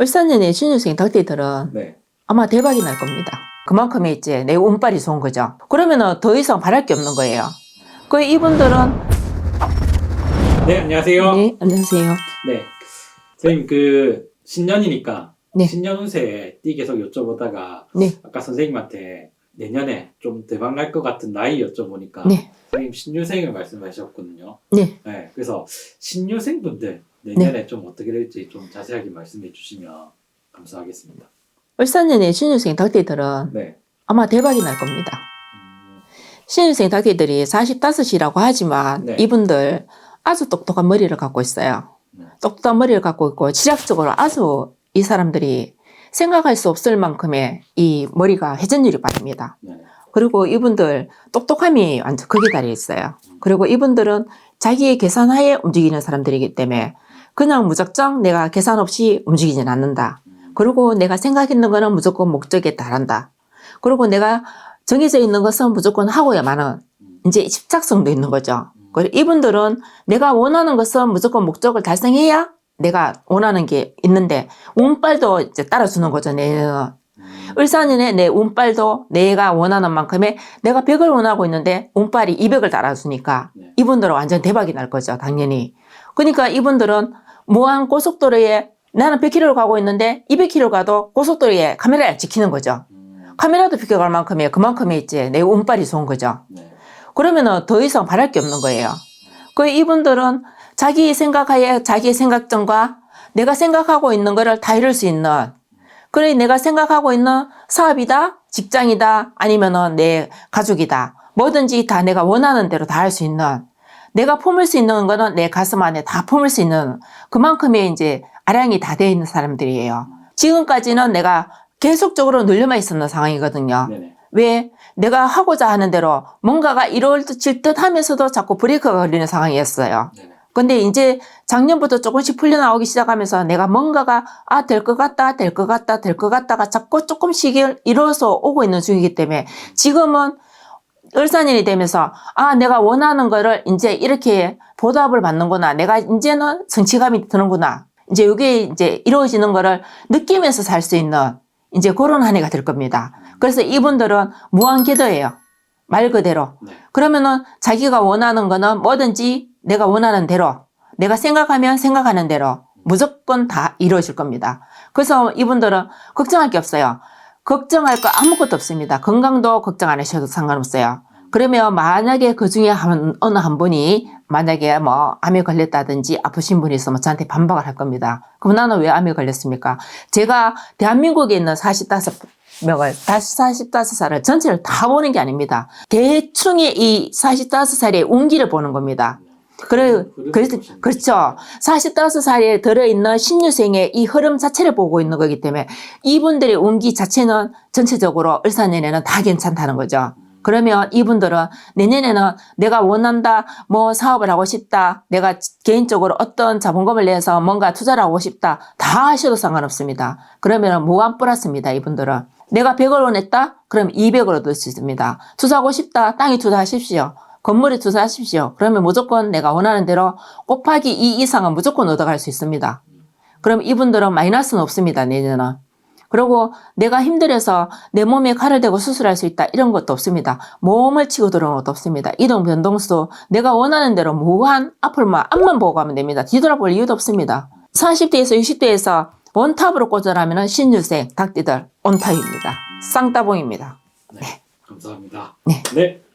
울산연의 신입생 덕대들은 네. 아마 대박이 날 겁니다. 그만큼의 이제 내 운빨이 좋은 거죠. 그러면은 더 이상 바랄 게 없는 거예요. 그 이분들은 네, 안녕하세요. 네. 네 안녕하세요. 선생님 그 신년이니까 네. 신년 운세 띠 계속 여쭤보다가 네. 아까 선생님한테 내년에 좀 대박 날 것 같은 나이 여쭤보니까 네. 선생님 신유생을 말씀하셨거든요. 네. 네, 그래서 신유생 분들 내년에 좀 어떻게 될지 좀 자세하게 말씀해 주시면 감사하겠습니다. 울산연의 신입생 덕대들은 네. 아마 대박이 날 겁니다. 음, 신입생 덕대들이 45이라고 하지만 네. 이분들 아주 똑똑한 머리를 갖고 있어요. 네. 똑똑한 머리를 갖고 있고 지략적으로 아주 이 사람들이 생각할 수 없을 만큼의 이 머리가 회전율이 빠릅니다. 네. 그리고 이분들 똑똑함이 완전 극에 달해 있어요. 그리고 이분들은 자기의 계산하에 움직이는 사람들이기 때문에 그냥 무작정 내가 계산 없이 움직이진 않는다. 음, 그리고 내가 생각했는 거는 무조건 목적에 달한다. 그리고 내가 정해져 있는 것은 무조건 하고야만은 음, 이제 집착성도 있는 거죠. 그리고 이분들은 내가 원하는 것은 무조건 목적을 달성해야 내가 원하는 게 있는데 운빨도 이제 따라주는 거죠. 음, 을사년에 내 운빨도 내가 원하는 만큼의 내가 100을 원하고 있는데 운빨이 200을 따라주니까 네. 이분들은 완전 대박이 날 거죠. 당연히. 그러니까 이분들은 무한 고속도로에 나는 100km를 가고 있는데 200km 가도 고속도로에 카메라를 지키는 거죠. 음, 카메라도 비켜갈 만큼의 그만큼의 있지 내 운빨이 좋은 거죠. 네. 그러면은 더 이상 바랄 게 없는 거예요. 그 이분들은 자기 생각하에 자기 생각점과 내가 생각하고 있는 거를 다 이룰 수 있는 그래 내가 생각하고 있는 사업이다 직장이다 아니면은 내 가족이다 뭐든지 다 내가 원하는 대로 다 할 수 있는 내가 품을 수 있는 거는 내 가슴 안에 다 품을 수 있는 그만큼의 이제 아량이 다 되어 있는 사람들이에요. 지금까지는 내가 계속적으로 눌려만 있었는 상황이거든요. 네네. 왜 내가 하고자 하는 대로 뭔가가 이루어질 듯 하면서도 자꾸 브레이크가 걸리는 상황이었어요. 네네. 근데 이제 작년부터 조금씩 풀려나오기 시작하면서 내가 뭔가가 아, 될 것 같다, 될 것 같다, 될 것 같다가 자꾸 조금씩 이루어서 오고 있는 중이기 때문에 지금은 을사년이 되면서 아, 내가 원하는 거를 이제 이렇게 보답을 받는구나. 내가 이제는 성취감이 드는구나. 이제 이게 이제 이루어지는 거를 느끼면서 살 수 있는 이제 그런 한 해가 될 겁니다. 그래서 이분들은 무한궤도예요. 말 그대로. 네. 그러면은 자기가 원하는 거는 뭐든지 내가 원하는 대로, 내가 생각하면 생각하는 대로 무조건 다 이루어질 겁니다. 그래서 이분들은 걱정할 게 없어요. 걱정할 거 아무것도 없습니다. 건강도 걱정 안 하셔도 상관없어요. 그러면 만약에 그 중에 한, 어느 한 분이 만약에 뭐 암에 걸렸다든지 아프신 분이 있으면 저한테 반박을 할 겁니다. 그럼 나는 왜 암에 걸렸습니까? 제가 대한민국에 있는 45명을, 45살을 전체를 다 보는 게 아닙니다. 대충의 이 45살의 운기를 보는 겁니다. 그래, 그래서, 그렇죠. 45살에 들어있는 신유생의 이 흐름 자체를 보고 있는 거기 때문에 이분들의 운기 자체는 전체적으로 을사년에는 다 괜찮다는 거죠. 그러면 이분들은 내년에는 내가 원한다, 뭐 사업을 하고 싶다, 내가 개인적으로 어떤 자본금을 내서 뭔가 투자를 하고 싶다, 다 하셔도 상관없습니다. 그러면 무한 플러스입니다, 이분들은. 내가 100을 원했다? 그럼 200을 얻을 수 있습니다. 투자하고 싶다? 땅에 투자하십시오. 건물에 투자하십시오. 그러면 무조건 내가 원하는 대로 곱하기 2 이상은 무조건 얻어갈 수 있습니다. 그럼 이분들은 마이너스는 없습니다, 내년은. 그리고 내가 힘들어서 내 몸에 칼을 대고 수술할 수 있다 이런 것도 없습니다. 몸을 치고 들어오는 것도 없습니다. 이동 변동수 내가 원하는 대로 무한 앞을만 앞만 보고 가면 됩니다. 뒤돌아볼 이유도 없습니다. 40대에서 60대에서 원탑으로 꽂아라면 신유생 닭띠들 온탑입니다. 쌍따봉입니다. 네. 감사합니다. 네. 네.